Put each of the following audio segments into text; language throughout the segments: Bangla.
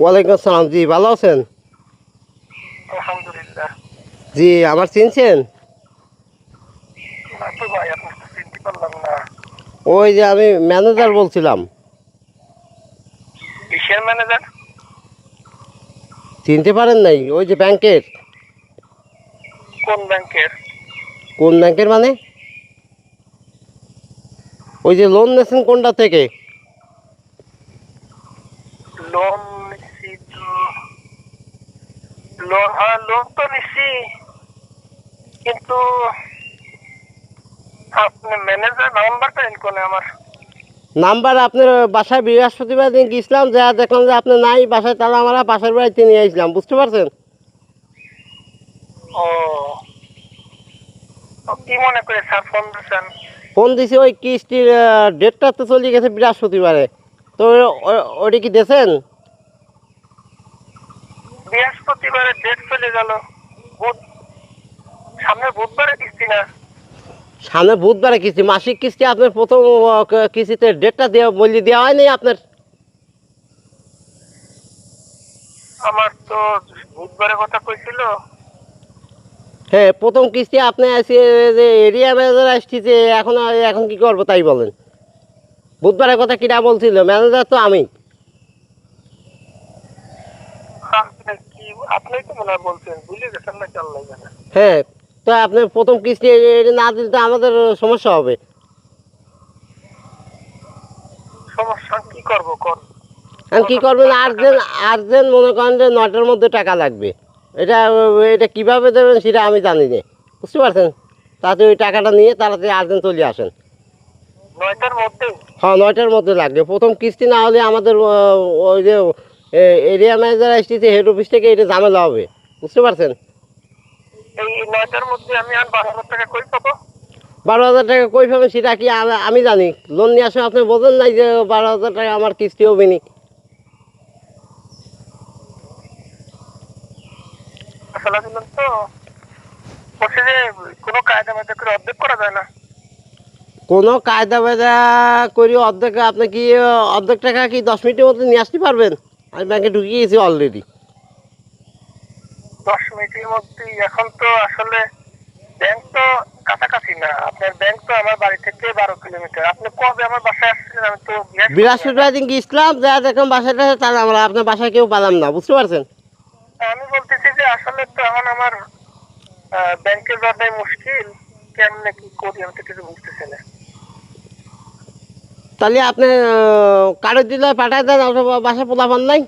ওয়ালাইকুম আসসালাম। জি ভালো আছেন? আলহামদুলিল্লাহ। জি আমার চিনছেন? ওই যে আমি ম্যানেজার বলছিলাম। কিসের ম্যানেজার? চিনতে পারেন নাই? ওই যে ব্যাংকের। কোন ব্যাংকের? কোন ব্যাংকের মানে? ওই যে লোন নিয়েছেন কোনটা থেকে? লোন লোন তো নিচ্ছি কিন্তু আপনি ম্যানেজার নাম্বারটা এন কোনে আমার নাম্বার আপনার বাসায় বৃহস্পতিবার দিন গেছিলাম যা দেখলাম যে আপনি নাই বাসায় তাহলে আমরা বাসার বাড়িতে নিয়ে আসলাম বুঝতে পারছেন? ও কি মনে করে স্যার ফোন দিয়েছেন ফোন দিছি ওই কিস্তির ডেটটা তো চলে গেছে বৃহস্পতিবারে। তো ওটা কি দিয়েছেন? বৃহস্পতিবারে ডেট চলে গেল। সামনে বুধবারে কিস্তি না। সামনে বুধবারে কিস্তি মাসিক কিস্তি আপনার প্রথম কিস্তিতে ডেটটা দেওয়া বলি দেওয়া হয়নি আপনার? আমার তো বুধবারে কথা কইছিল। হ্যাঁ প্রথম কিস্তি আপনি আসে যে এরিয়া ম্যানেজার আসছি যে এখন এখন কি করব তাই বলেন। বুধবারের কথা কিনা বলছিল ম্যানেজার তো আমি আপনি কি? আপনি তো মনে বলছেন বুঝে গেছেন না চাল জানে। হ্যাঁ তো আপনি প্রথম কিস্তি না দিলে তো আমাদের সমস্যা হবে। সমস্যা কি করব? কর। এখন কী করবেন আর্জেন্ট আর্জেন্ট মনে করেন যে নয়টার মধ্যে টাকা লাগবে। এটা এটা কীভাবে দেবেন সেটা আমি জানি না। বুঝতে পারছেন? তাতে ওই টাকাটা নিয়ে তাড়াতাড়ি আর্জেন্ট চলে আসেন। নয়টার মধ্যে হ্যাঁ নয়টার মধ্যে লাগবে। প্রথম কিস্তি না হলে আমাদের ওই যে এরিয়া ম্যানেজার আসতেছে হেড অফিস থেকে এটা ঝামেলা হবে। বুঝতে পারছেন? এই নয়টার মধ্যে আমি আর বারো হাজার টাকা কই পাবো? বারো হাজার টাকা কই পাবেন সেটা কি আমি- জানি। লোন নিয়ে আসে আপনি বোঝেন নাই যে বারো হাজার টাকা আমার কিস্তি হবে নি। আসলে কোনো কায়দা মায়দা করে অর্ধেক করা যায় না। কোনো কায়দা বায়দা করি অর্ধেক আপনি কি অর্ধেক টাকা কি দশ মিনিটের মধ্যে নিয়ে আসতে পারবেন? আমি ব্যাংকে ঢুকিয়ে গেছি অলরেডি দশ মিনিটের মধ্যে এখন তো আসলে ব্যাংক তো কাছাকাছি না। আপনার ব্যাংক তো আমার বাড়ি থেকে বারো কিলোমিটার। আপনি কবে আমার বাসায় আসছেন আমি তো বৃহস্পতিবার- দিন গিয়েছিলাম যা দেখলাম বাসাটা তাহলে আমরা আপনার বাসায় কেউ পেলাম না বুঝতে পারছেন? আমি বলতেছি যে আসলে তো এখন আমার আহ, ব্যাংকে যাওয়াটাই মুশকিল। কেমনে কি করি আমি তো কিছু বুঝতেছি না। তাহলে আপনি কারোর দিলে পাঠায় দেন আপনার বাসায় পোলাপান নাই?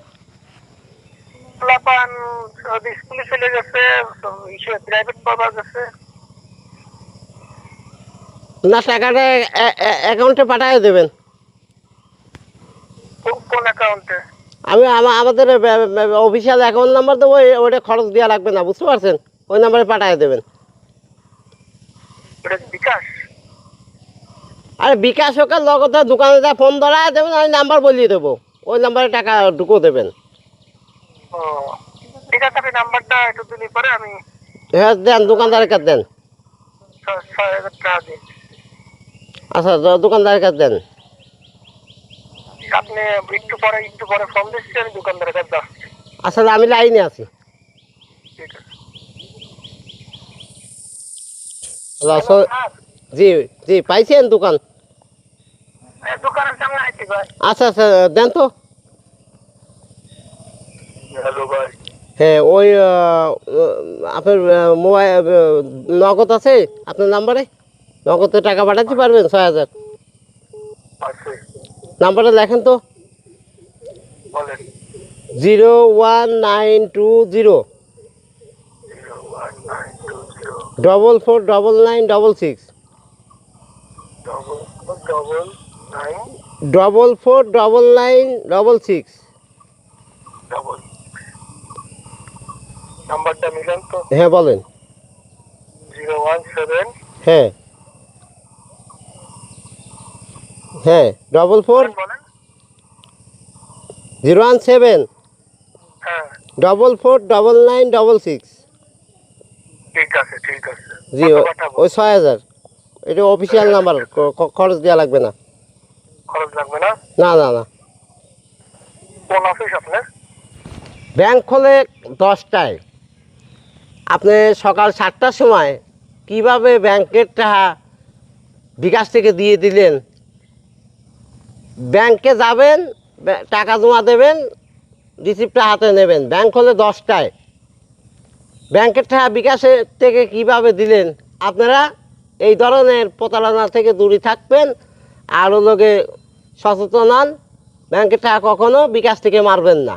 পোলাপান স্কুলে চলে গেছে প্রাইভেট পাওয়া গেছে। না টাকাটা অ্যাকাউন্টে পাঠিয়ে দেবেন। কোন- অ্যাকাউন্টে আমি আমা- আমাদের অফিসিয়াল অ্যাকাউন্ট নাম্বার দেবো ওটা খরচ দেওয়া লাগবে না বুঝতে পারছেন? ওই নাম্বারে পাঠিয়ে দেবেন। বিকাশ? আরে বিকাশ হোক লগতে দোকানে যা ফোন ধরা দেবেন আমি নাম্বার বলিয়ে দেবো। ওই নাম্বারে টাকা ঢুকো দেবেন। ও ঠিক আছে আপনি নাম্বারটা একটু দিলে পরে আমি হ্যাঁ দেন দোকানদারের কাছে দেন আচ্ছা দোকানদারের কাছে দেন। আপনি একটু পরে একটু পরে ফোন দিচ্ছি আমি দোকানদারের কাছে যাচ্ছি। আসলে আমি লাইনে আছি। ঠিক জি জি পাইছেন দোকান? আচ্ছা আচ্ছা দেন তো। হ্যাঁ ওই আপনার মোবাইল নগদ আছে? আপনার নাম্বারে? নগদে টাকা পাঠাতে পারবেন ছয় হাজার। নাম্বারটা লেখেন তো। Zero one nine two zero. Double four double nine double six. Double four double nine double six নাম্বারটা মিলেন তো? হ্যাঁ বলেন। জিরো ওয়ান সেভেন হ্যাঁ। হ্যাঁ double four zero one seven double four double nine double six ঠিক আছে ঠিক আছে। জি ওই ছয় হাজার। এটা অফিসিয়াল নাম্বার খরচ দেওয়া লাগবে না। খরচ লাগবে না? না না না। কোন অফিস আপনার? ব্যাংক খোলে দশটায়। আপনি সকাল সাতটার সময় কীভাবে ব্যাংকের টাকা বিকাশ থেকে দিয়ে দিলেন ব্যাংকে যাবেন টাকা জমা দেবেন রিসিপ্টটা হাতে নেবেন। ব্যাংক হলে দশটায়। ব্যাংকের টাকা বিকাশের থেকে কীভাবে দিলেন আপনারা এই ধরনের প্রতারণা থেকে দূরে থাকবেন আরও লোকে সচেতন হন, ব্যাংকের টাকা কখনও বিকাশ থেকে মারবেন না।